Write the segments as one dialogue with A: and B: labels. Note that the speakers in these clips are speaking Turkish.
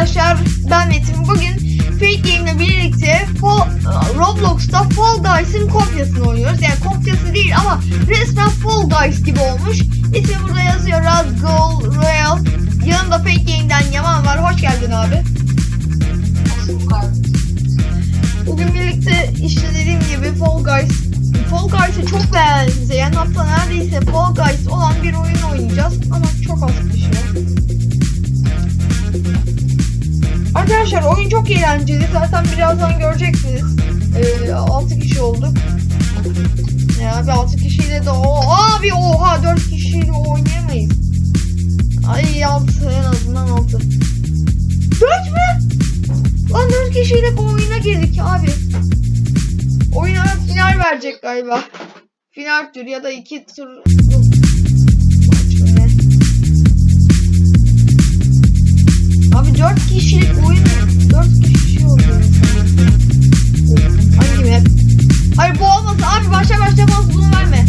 A: arkadaşlar ben Metin. Bugün Fate Game'le birlikte Fall, Roblox'ta Fall Guys'ın kopyasını oynuyoruz. Yani kopyası değil ama resmen Fall Guys gibi olmuş. İsmi burada yazıyor Razgol Royal. Yanımda Fate Game'den Yaman var. Hoş geldin abi. Bugün birlikte işte dediğim gibi Fall Guys Fall Guys'e çok benzeyen hatta neredeyse Fall Guys olan bir oyun oynayacağız ama çok az kişi. Arkadaşlar oyun çok eğlenceli. Zaten birazdan göreceksiniz. Ee, 6 kişi olduk. Ya abi 6 kişiyle de o abi oha 4 kişiyle oynayamayız. Ay 6 en azından 6. 4 mü? Lan 4 kişiyle oyuna girdik abi. Oyuna final verecek galiba. Final tur ya da 2 tur. Abi 4 Hangi map? Hayır bu olmasın abi başla başlamaz bunu verme.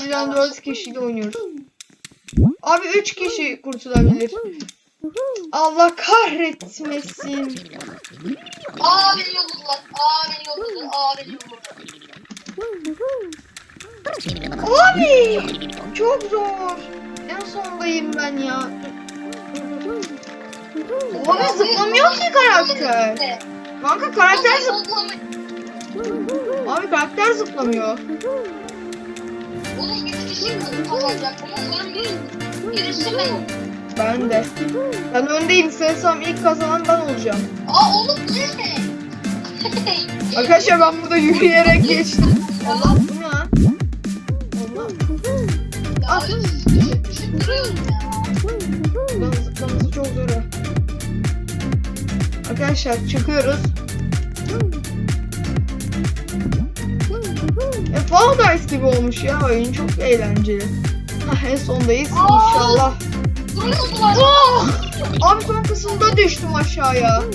A: Abi harbiden 4 kişiyle oynuyoruz. Abi 3 kişi kurtulabilir. Allah kahretmesin.
B: Aa beni yolladılar. Aa beni yolladılar. Aa beni yolladılar.
A: Abi çok zor. En sondayım ben ya. Abi zıplamıyor ki karakter. Kanka karakter zıp Abi karakter zıplamıyor.
B: Oğlum 3 kişi kazanacak. Ama ben birisi ben.
A: Ben de. Ben öndeyim. Sanırsam ilk kazanan ben olacağım.
B: Aa oğlum ne?
A: Arkadaşlar ben burada yürüyerek geçtim. Allah bu ne lan? Allah.
B: Ya düşüp düşüp duruyorum ya.
A: Buradan zıplaması çok zor. Arkadaşlar çıkıyoruz. Fall gibi olmuş ya oyun çok eğlenceli. Hah, en sondayız inşallah.
B: Duruyordular.
A: Oh! Abi son kısımda düştüm aşağıya.
B: Abi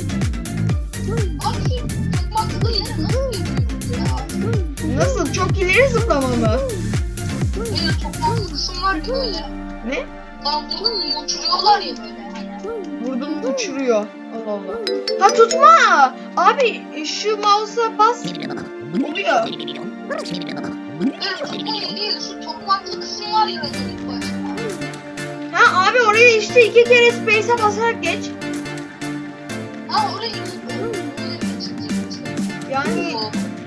B: nasıl yapıyorsunuz ya?
A: Nasıl? Çok ileri zıplama mı?
B: Böyle çok mantıklı kısım var ki böyle.
A: Ne?
B: Lan bunu uçuruyorlar ya böyle.
A: Vurdum uçuruyor. Allah Allah. Ha tutma. Abi şu mouse'a bas. Oluyor. Ha abi oraya işte iki kere space'e basarak geç.
B: Ha oraya.
A: Yani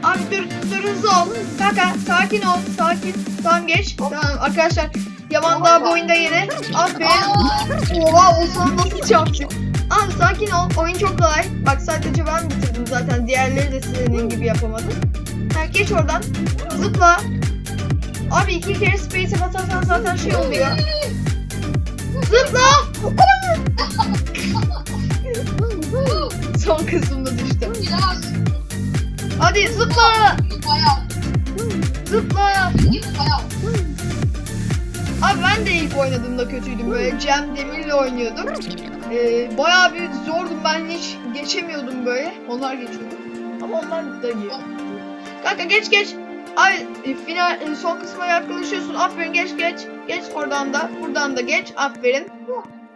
A: abi dur dur hızlı ol. Kanka sakin ol sakin. Tamam geç. Tamam arkadaşlar. Yaman daha bu oyunda yeni. Aferin. Oha o sana nasıl çarptı? Abi sakin ol. Oyun çok kolay. Bak sadece ben bitirdim zaten. Diğerleri de senin gibi yapamadı. Ha, geç oradan. Zıpla. Abi iki kere space'e basarsan zaten şey oluyor. Zıpla. Son kısımda düştüm. Hadi zıpla. Zıpla. Abi ben de ilk oynadığımda kötüydüm. Böyle Cem Demir'le oynuyordum. Ee, bayağı bir zordum. Ben hiç geçemiyordum böyle. Onlar geçiyordu. Ama onlar da iyi. Kanka geç geç. Abi e, final e, son kısma yaklaşıyorsun. Aferin geç geç. Geç oradan da. Buradan da geç. Aferin.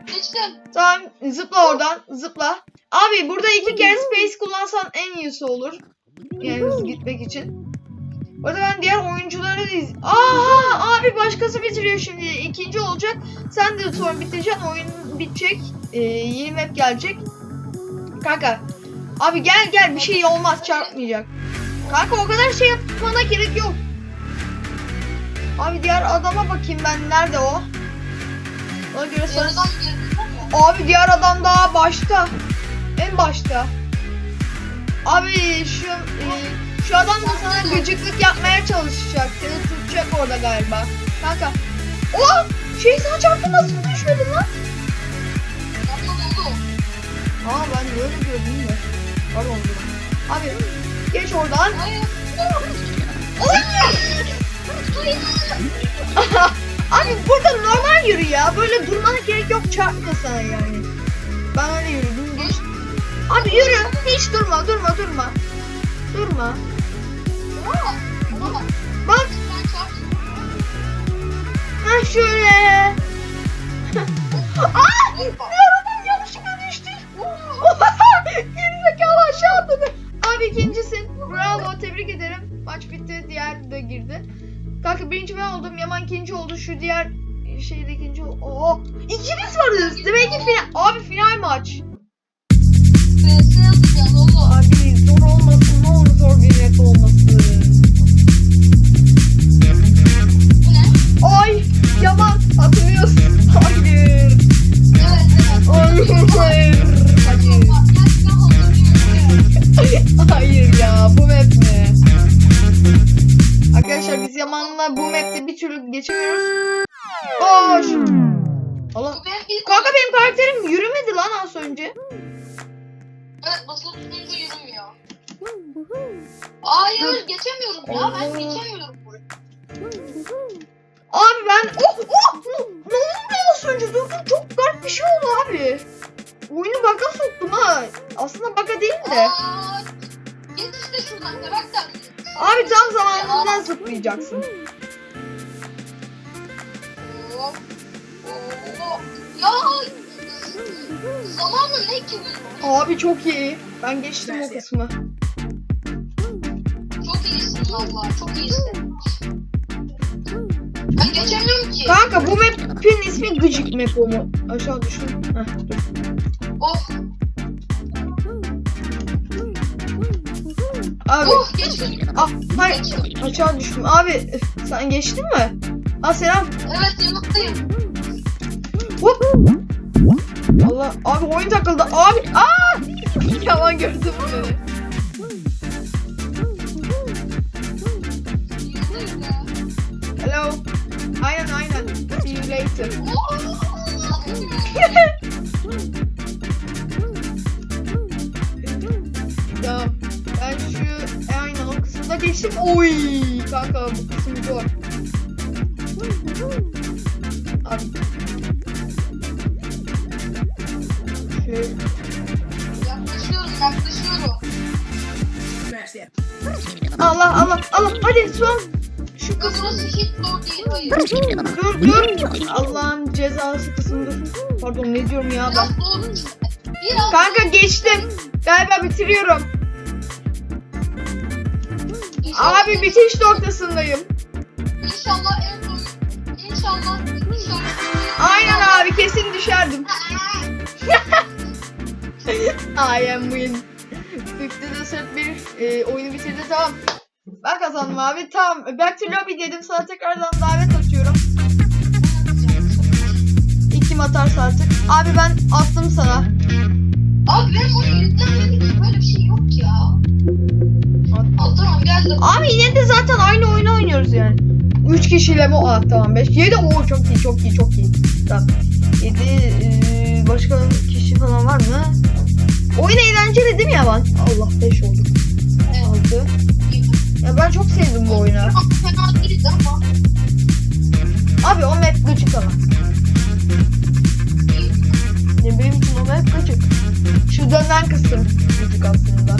B: Geçtim.
A: Tamam zıpla oradan. Zıpla. Abi burada iki kere space kullansan en iyisi olur. Yani hızlı gitmek için. Orada ben diğer oyuncuları da iz... Aa abi başkası bitiriyor şimdi. İkinci olacak. Sen de sonra bitireceksin. Oyun bitecek. Ee, yeni map gelecek. Kanka. Abi gel gel bir şey olmaz çarpmayacak. Kanka o kadar şey yapmana gerek yok. Abi diğer adama bakayım ben. Nerede o? Ona göre
B: ama.
A: Abi diğer adam daha başta. En başta. Abi şu e, şu adam da sana gıcıklık yapmaya çalışacak. Seni tutacak orada galiba. Kanka. Oh! Şey sana çarptı nasıl düşmedin lan? Aa ben böyle gördüm de. Pardon. Abi geç oradan. Abi burada normal yürü ya. Böyle durmana gerek yok çarpma sana yani. Ben öyle yürüdüm geç. Abi yürü. Hiç durma durma durma. Durma.
B: Bak.
A: Ha şöyle. Birinci ben oldum. Yaman ikinci oldu. Şu diğer şeyde ikinci oldu. Oo. İkimiz varız. Demek ki final. Abi final maç. Abi zor olmasın. Ne olur zor bir net olmasın.
B: Ne?
A: Ay Yaman atılıyorsun. Hayır. Hayır. Hayır.
B: Hazırlıyorum.
A: Hayır ya bu map mi? Arkadaşlar biz Yaman'la bu map'te bir türlü geçemiyoruz. Koş. Allah. Kanka benim karakterim yürümedi lan az önce.
B: Evet basılı tutunca yürümüyor. Hayır geçemiyorum ya ben geçemiyorum burayı.
A: Abi ben oh oh ne, ne oldu az önce durdum çok garip bir şey oldu abi. Oyunu baka soktum ha. Aslında baka değil de.
B: Aa, Geç işte şuradan karakter.
A: Abi tam zamanında zıplayacaksın.
B: Oo, oo, Ya zamanla ne ki?
A: Abi çok iyi. Ben geçtim o kısmı.
B: Çok iyisin valla çok iyisin. Ben geçemiyorum ki.
A: Kanka bu map'in ismi gıcık map o mu? Aşağı düştüm. Heh, dur.
B: Of
A: Abi.
B: of geçtim.
A: Ah, hayır. Düştüm. Abi sen geçtin mi? Ah selam.
B: Evet yanıttayım.
A: Hop. Allah abi oyun takıldı. Abi aa! Dur dur. Allah'ın cezası kısımdır. Pardon ne diyorum ya ben. Kanka geçtim. Galiba bitiriyorum. Abi bitiş noktasındayım.
B: İnşallah en son. İnşallah.
A: Aynen abi kesin düşerdim. I am win. Fifty Desert bir e, oyunu bitirdi tamam. Ben kazandım abi tamam. Back to lobby dedim sana tekrardan davet atıyorum. İlk kim atarsa artık. Abi ben attım sana.
B: Abi benim oyun yüklenmedi ki böyle bir şey yok ya. Al tamam geldim.
A: Abi yine de zaten aynı oyunu oynuyoruz yani. 3 kişiyle mi? Aa tamam 5. 7 o çok iyi çok iyi çok iyi. Tamam. 7 başka kişi falan var mı? Oyun eğlenceli değil mi Yaman? Allah 5 oldu.
B: Evet.
A: 6. Ya ben çok sevdim bu oyunu. Abi o map gıcık ama. Ya benim için o map gıcık. Şu dönen kısım gıcık aslında.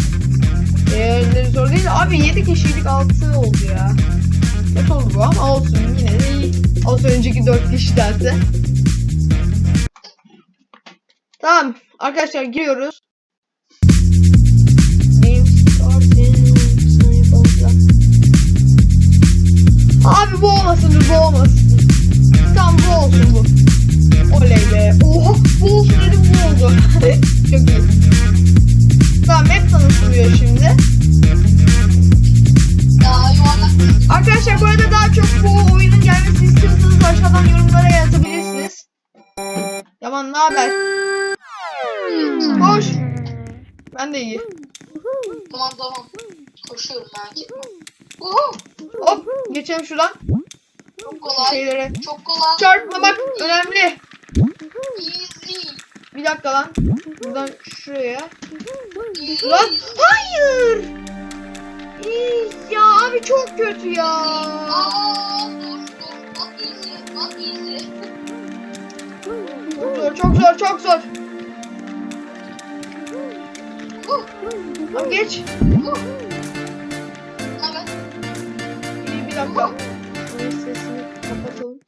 A: Diğerleri zor değil. Abi 7 kişilik 6 oldu ya. Kötü oldu bu ama olsun yine de iyi. Az önceki 4 kişidense. Tamam arkadaşlar giriyoruz. Abi bu olmasın bu olmasın. Tamam bu olsun bu. Oley be. Oha bu olsun dedim bu oldu. Çok iyi. Tamam map tanıtılıyor şimdi. Arkadaşlar bu arada daha çok bu oyunun gelmesini istiyorsanız aşağıdan yorumlara yazabilirsiniz. Yaman ne haber? Hoş. Ben de iyi.
B: Tamam tamam. Koşuyorum merak etme. Uhu.
A: Hop geçelim şuradan.
B: Çok kolay.
A: şeylere.
B: Çok kolay.
A: Çarpmamak önemli.
B: Easy.
A: Bir dakika lan. Buradan şuraya.
B: İyi.
A: Lan hayır. İyi, ya abi çok kötü ya.
B: Aa, dur, dur. Not easy, not easy.
A: Çok zor çok zor çok zor. Abi geç. Dakika. Şunun sesini kapatalım.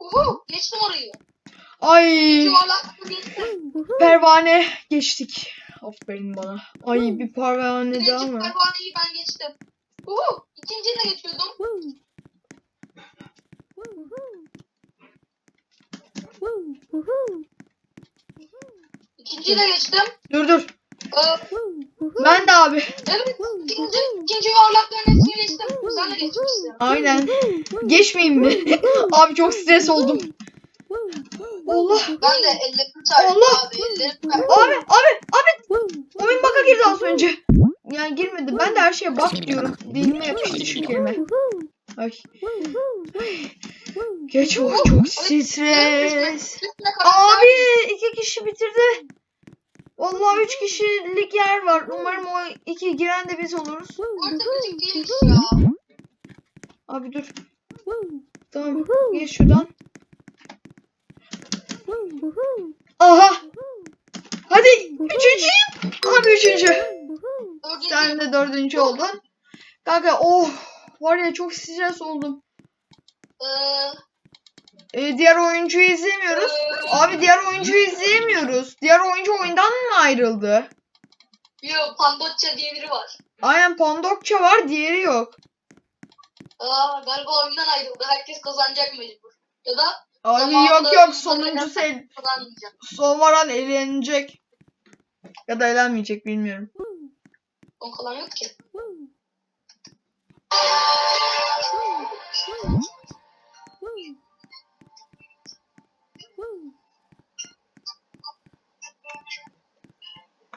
B: Uhu, geçtim orayı.
A: Ay
B: Yuvarlak geçtim.
A: pervane geçtik. Aferin bana. Ay bir pervane
B: Birinci
A: daha mı?
B: pervaneyi ben geçtim. Uhu, ikinciyi de geçiyordum. İkinciyi de geçtim.
A: Dur dur. Ben de abi.
B: evet, ikinci, ikinci yuvarlakların hepsini geçtim. Sen de geçmişsin.
A: Aynen. Geçmeyeyim mi? abi çok stres oldum. Allah.
B: Ben de ellerimi çarptım
A: Allah!
B: abi. Ellerim çarptı.
A: Abi abi abi. Oyun baka girdi az önce. Yani girmedi. Ben de her şeye bak diyorum. Dilime yapıştı şu kelime. Ay. Geç o çok stres. Abi iki kişi bitirdi. Vallahi üç kişilik yer var. Umarım o iki giren de biz oluruz.
B: Orta küçük değilmiş ya.
A: Abi dur. Tamam. Geç şuradan. Aha. Hadi. Üçüncüyüm. Abi üçüncü. Sen de dördüncü oldun. Kanka oh. Var ya çok stres oldum.
B: Ee,
A: Ee, diğer oyuncuyu izleyemiyoruz.
B: ee,
A: Abi diğer oyuncuyu izleyemiyoruz. Diğer oyuncu oyundan mı ayrıldı?
B: Yo, Pandotça diye biri var.
A: Aynen Pandokça var diğeri yok.
B: Aa, galiba oyundan ayrıldı. Herkes kazanacak mecbur. Ya da
A: Abi yok yok sonuncusu el,
B: kazanmayacak.
A: son varan eğlenecek. Ya da eğlenmeyecek bilmiyorum.
B: Son kalan yok ki.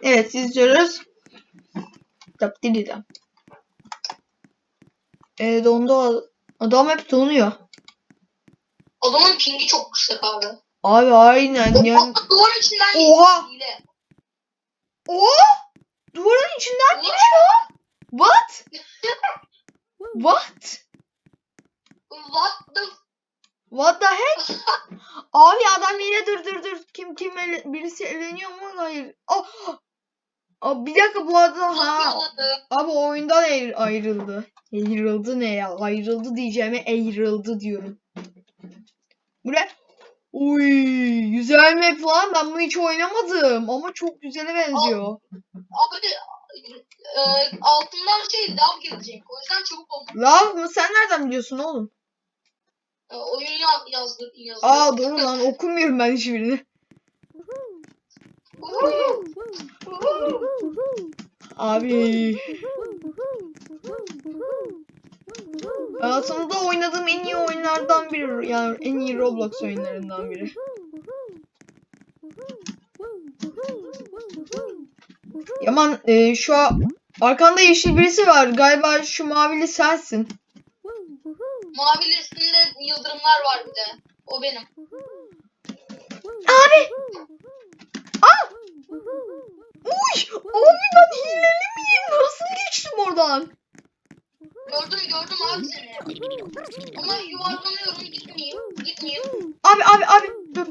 A: Evet izliyoruz. Tap diliden. Ee, dondu adam hep donuyor.
B: Adamın pingi çok yüksek abi.
A: Abi aynen yani.
B: Duvarın içinden
A: Oha!
B: hile.
A: O duvarın içinden geçiyor. What? What?
B: What the
A: What the heck? Abi adam yine dur dur dur. Kim kim birisi eleniyor mu? Hayır. Oh. Abi bir dakika bu adam ha. Abi oyundan ayrı- ayrıldı. Ayrıldı ne ya? Ayrıldı diyeceğime ayrıldı diyorum. Bu ne? Uy, güzel map lan. Ben bunu hiç oynamadım ama çok güzele benziyor.
B: Abi e, altından şey lav gelecek. O yüzden çabuk oldu.
A: Lav mı? Sen nereden biliyorsun oğlum?
B: E, oyun ya, yazdı.
A: Aa doğru lan okumuyorum ben hiçbirini. Abi hayatımda oynadığım en iyi oyunlardan biri. Yani en iyi Roblox oyunlarından biri. Yaman e, şu an arkanda yeşil birisi var. Galiba şu mavili sensin.
B: Mavili üstünde yıldırımlar var bir de. O benim.
A: Abi! Aa! Uy! Abi ben hileli miyim? Nasıl geçtim oradan?
B: Gördüm gördüm abi seni. Ama yuvarlanıyorum gitmeyeyim. Gitmeyeyim.
A: Abi abi abi dur.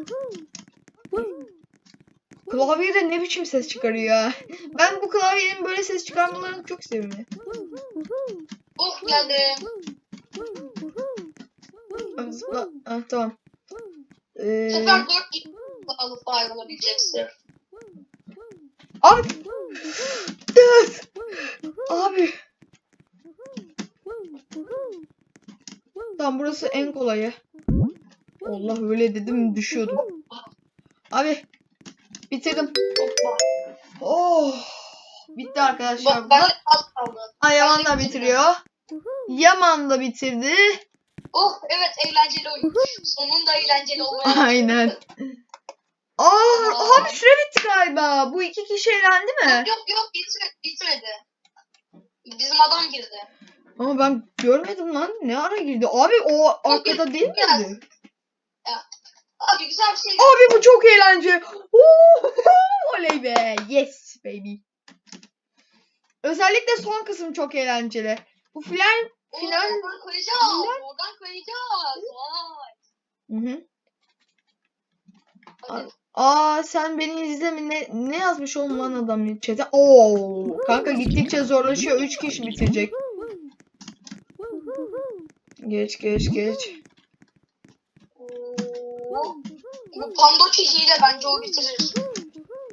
A: Klavye de ne biçim ses çıkarıyor ya. Ben bu klavyenin böyle ses çıkarmalarını çok seviyorum.
B: Oh geldim.
A: Ah, tamam. Ee,
B: sefer 4 alıp ayrılabileceksin.
A: abi. Dur. Abi. Tamam burası en kolayı. Allah öyle dedim düşüyordum. Abi. Bitirdim. Oh. Bitti arkadaşlar.
B: Bak ben az kaldı.
A: Da bitiriyor. Yaman da bitirdi.
B: Oh evet eğlenceli oyun. Sonunda eğlenceli olmaya.
A: Aynen. Aa, abi süre bitti galiba. Bu iki kişi elendi mi?
B: Yok yok bitmedi. bitmedi. Bizim adam girdi.
A: Ama ben görmedim lan. Ne ara girdi? Abi o arkada değil miydi?
B: Abi güzel bir şey.
A: Abi bu çok eğlenceli. Oo, Oley be. Yes baby. Özellikle son kısım çok eğlenceli. Bu filan
B: Oo,
A: final-
B: Oradan kayacağız.
A: final-
B: Oradan kayacağız. Vay.
A: Hı hı.
B: Hadi.
A: Aa sen beni izle mi? Ne, ne yazmış oğlum lan adam chat'e? Oo kanka gittikçe zorlaşıyor. 3 kişi bitirecek. Geç geç geç.
B: Bu Pandoki hile bence o bitirir.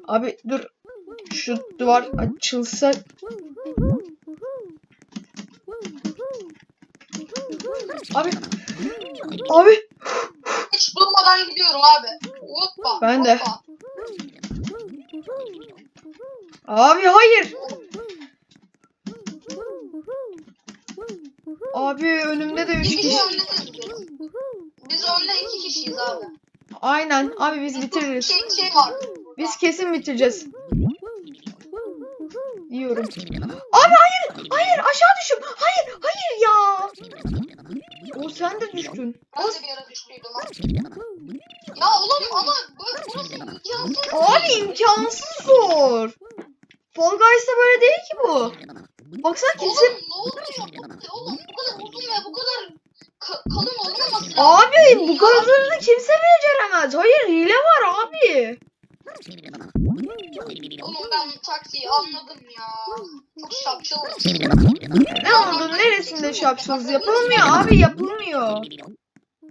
A: Abi dur. Şu duvar açılsa. Abi. Abi.
B: Hiç durmadan gidiyorum abi. Hoppa.
A: Ben de.
B: hoppa.
A: Abi hayır. Abi önümde de 3
B: Bir
A: kişi.
B: biz. Önde iki kişiyiz abi.
A: Aynen. Abi biz bitiririz.
B: Şey, şey var.
A: Biz kesin bitireceğiz. Diyorum. Abi hayır. Hayır aşağı düştüm. Hayır. Hayır ya. O sen de düştün.
B: Ben de bir ara düştüydüm. Ya oğlum ama burası imkansız.
A: Abi imkansız zor. Fall Guys'ta böyle değil ki bu. Baksana kimse...
B: Oğlum ne oluyor? Oğlum bu kadar uzun ve bu kadar ka- kalın olmaması.
A: Abi bu kadarını kimse beceremez. Hayır hile var abi.
B: Oğlum ben taktiği anladım ya. Çok.
A: Ne oldu? Neresinde şapşalız? Yapılmıyor abi yapılmıyor.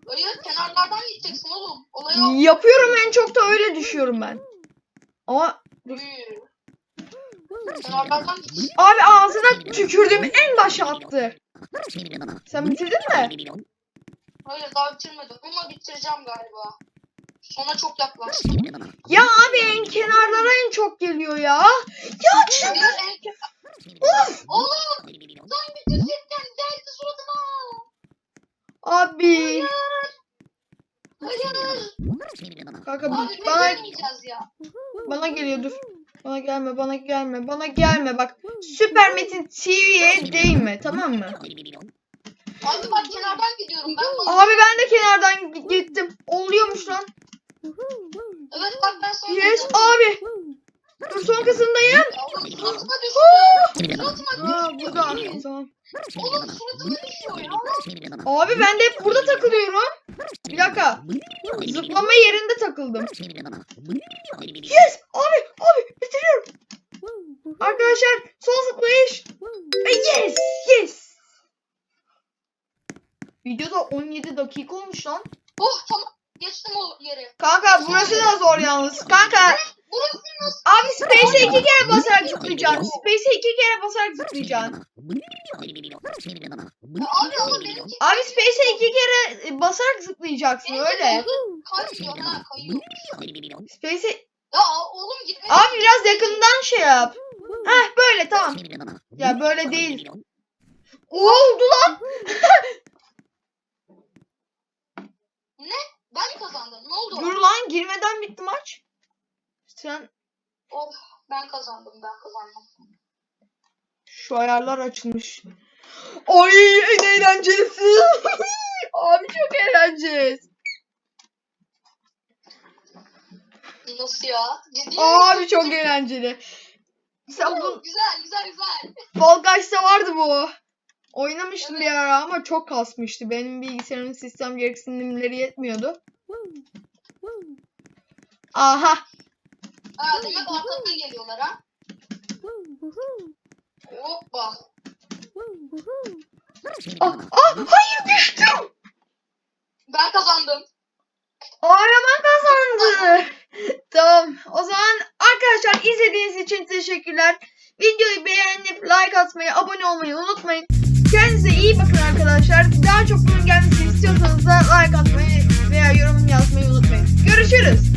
B: Hayır kenarlardan gideceksin oğlum. Olay o.
A: Yapıyorum en çok da öyle düşüyorum ben. Ama.
B: Kenarlardan gideceksin.
A: abi ağzına tükürdüğüm en başa attı. Sen bitirdin mi?
B: Hayır daha bitirmedim ama bitireceğim galiba. Sona çok yaklaştım.
A: Ya abi en kenarlara en çok geliyor ya. Ya
B: en...
A: Of.
B: Oğlum sen bitirecekken geldi suratıma.
A: Abi.
B: Hayır.
A: Kanka
B: Abi
A: bana
B: ya.
A: bana geliyor dur. Bana gelme, bana gelme, bana gelme. Bak Süper Metin TV'ye değme tamam mı?
B: Abi bak kenardan gidiyorum ben.
A: Abi ben de kenardan gi- gittim. Oluyormuş lan.
B: Evet bak ben sana
A: Yes abi. Dur son kısımdayım.
B: Ya Oğlum suratıma düştü. Suratıma
A: Aa
B: düştü.
A: burada. Tamam.
B: Oğlum suratıma düşüyor ya.
A: Abi ben de hep burada takılıyorum. Bir dakika. Zıplama yerinde takıldım. Yes! Abi! Abi! Bitiriyorum. Arkadaşlar son zıplayış. Ve yes! Yes! Videoda 17 dakika olmuş lan.
B: Oh tamam. Geçtim o yeri.
A: Kanka burası da zor yalnız. Kanka
B: Burası nasıl?
A: abi Space'e iki kere basarak zıplayacaksın. Space'e iki kere basarak zıplayacaksın.
B: Ya abi benimki...
A: Abi Space'e iki kere basarak zıplayacaksın
B: benimki
A: öyle.
B: hızlı Kayıyor ha kayıyor.
A: Space'e...
B: Ya oğlum gitme.
A: Abi biraz yakından şey yap. Heh böyle tamam. Ya böyle değil. Oldu lan.
B: Ben kazandım? Ne oldu?
A: Dur lan girmeden bitti maç. Sen
B: Oh ben kazandım ben kazandım.
A: şu ayarlar açılmış. Ay en eğlencelisi. Abi çok eğlenceli.
B: Nasıl ya? Ciddi
A: Abi çok eğlenceli. Sen bu
B: Güzel güzel güzel.
A: Fall Guys'ta vardı bu. Oynamıştım bir ara ama çok kasmıştı. Benim bilgisayarımın sistem gereksinimleri yetmiyordu. Aha.
B: Ha demek arkadan geliyorlar ha. Hoppa.
A: Ah, ah, hayır düştüm.
B: Ben kazandım.
A: Araman kazandı. tamam. O zaman arkadaşlar izlediğiniz için teşekkürler. Videoyu beğenip like atmayı, abone olmayı unutmayın. Kendinize iyi bakın arkadaşlar. Daha çok bunun gelmesini istiyorsanız da like atmayı veya yorum yazmayı unutmayın. Görüşürüz.